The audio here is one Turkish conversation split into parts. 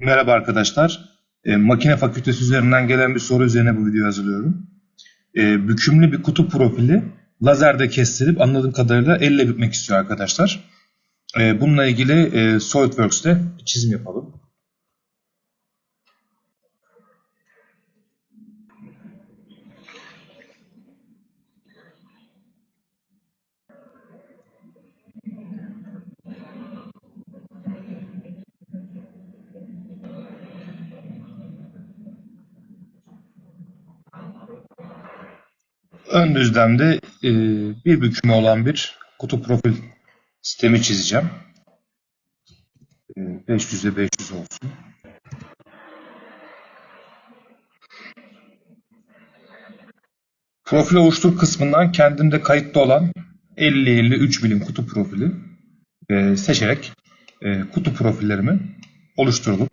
Merhaba arkadaşlar. E, makine fakültesi üzerinden gelen bir soru üzerine bu videoyu hazırlıyorum. E, bükümlü bir kutu profili lazerde kestirip anladığım kadarıyla elle bükmek istiyor arkadaşlar. E, bununla ilgili e, SolidWorks'te çizim yapalım. Ön düzlemde e, bir bükümü olan bir kutu profil sistemi çizeceğim. E, 500'e 500 olsun. Profil oluştur kısmından kendimde kayıtlı olan 50-53 milim kutu profili e, seçerek e, kutu profillerimi oluşturdum.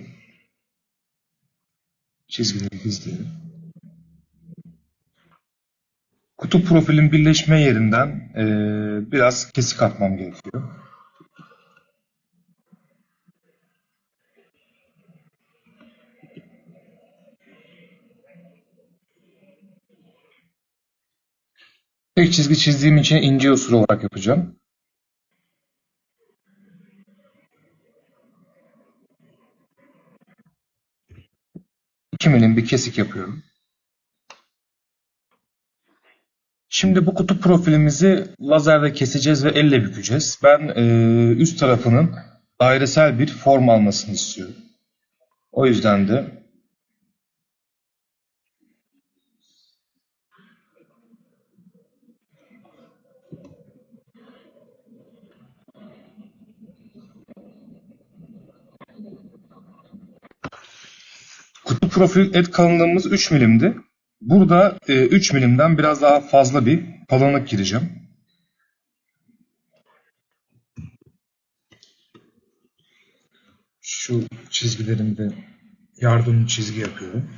Çizgileri gizleyelim. Kutu profilin birleşme yerinden e, biraz kesik atmam gerekiyor. Tek çizgi çizdiğim için ince usul olarak yapacağım. İki milim bir kesik yapıyorum. Şimdi bu kutu profilimizi lazerle keseceğiz ve elle bükeceğiz. Ben e, üst tarafının dairesel bir form almasını istiyorum. O yüzden de kutu profil et kalınlığımız 3 milimdi. Burada e, 3 milimden biraz daha fazla bir kalınlık gireceğim. Şu çizgilerimde yardım çizgi yapıyorum.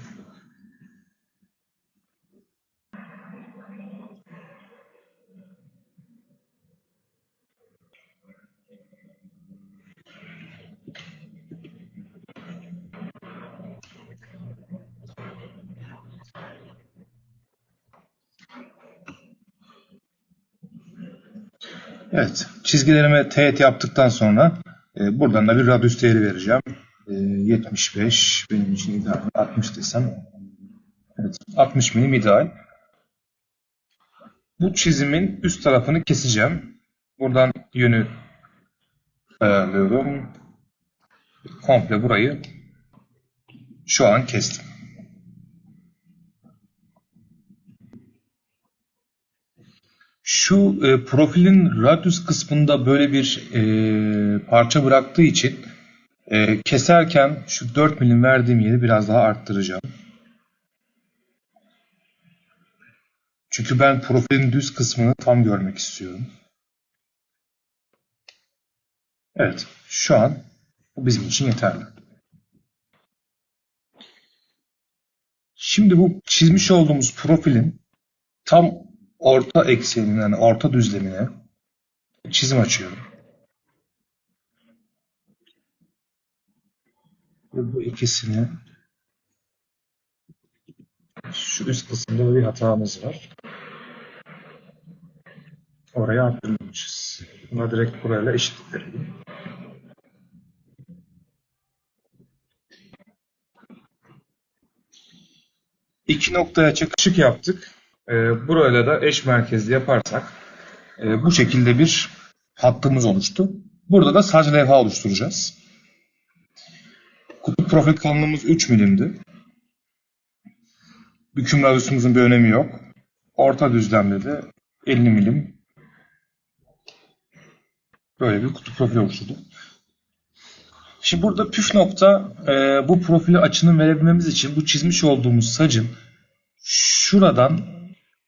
Evet, çizgilerime teğet yaptıktan sonra e, buradan da bir radius değeri vereceğim. E, 75 benim için ideal. 60 desem. Evet, 60 milim ideal. Bu çizimin üst tarafını keseceğim. Buradan yönü ayarlıyorum. Komple burayı şu an kestim. Şu e, profilin radius kısmında böyle bir e, parça bıraktığı için e, keserken şu 4 milim verdiğim yeri biraz daha arttıracağım. Çünkü ben profilin düz kısmını tam görmek istiyorum. Evet, şu an bu bizim için yeterli. Şimdi bu çizmiş olduğumuz profilin tam orta eksenine, yani orta düzlemine çizim açıyorum. Ve bu ikisini şu üst kısımda bir hatamız var. Oraya arttırmamışız. Buna direkt burayla eşitlik verelim. İki noktaya çakışık yaptık. E, burayla da eş merkezli yaparsak e, bu şekilde bir hattımız oluştu. Burada da sac levha oluşturacağız. Kutu profil kalınlığımız 3 milimdi. Büküm radyusumuzun bir önemi yok. Orta düzlemde de 50 milim böyle bir kutu profil oluşturdu. Şimdi burada püf nokta e, bu profili açının verebilmemiz için bu çizmiş olduğumuz sacın şuradan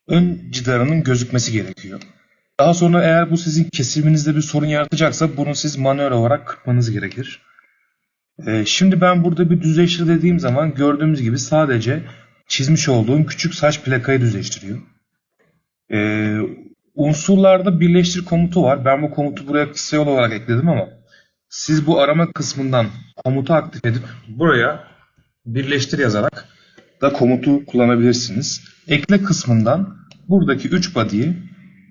ön cidarının gözükmesi gerekiyor. Daha sonra eğer bu sizin kesiminizde bir sorun yaratacaksa bunu siz manuel olarak kırpmanız gerekir. Ee, şimdi ben burada bir düzleştir dediğim zaman gördüğümüz gibi sadece çizmiş olduğum küçük saç plakayı düzleştiriyor. Ee, unsurlarda birleştir komutu var. Ben bu komutu buraya kısa yol olarak ekledim ama siz bu arama kısmından komutu aktif edip buraya birleştir yazarak da komutu kullanabilirsiniz. Ekle kısmından buradaki 3 body'yi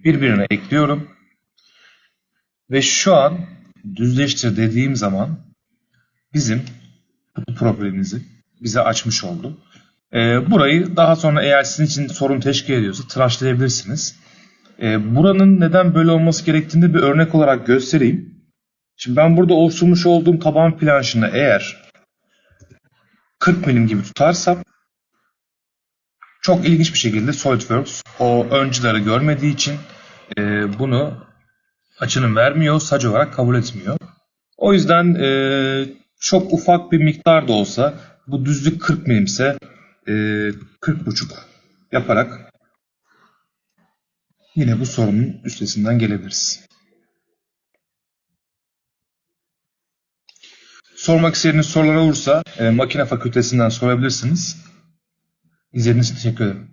birbirine ekliyorum. Ve şu an düzleştir dediğim zaman bizim kutu profilimizi bize açmış oldu. Ee, burayı daha sonra eğer sizin için sorun teşkil ediyorsa tıraşlayabilirsiniz. Ee, buranın neden böyle olması gerektiğini bir örnek olarak göstereyim. Şimdi ben burada oluşturmuş olduğum taban planşını eğer 40 milim gibi tutarsam çok ilginç bir şekilde SolidWorks o öncüleri görmediği için e, bunu açının vermiyor, sac olarak kabul etmiyor. O yüzden e, çok ufak bir miktar da olsa bu düzlük 40 milimse e, 40,5 yaparak yine bu sorunun üstesinden gelebiliriz. Sormak istediğiniz sorular olursa e, makine fakültesinden sorabilirsiniz. Ils existent chez eux.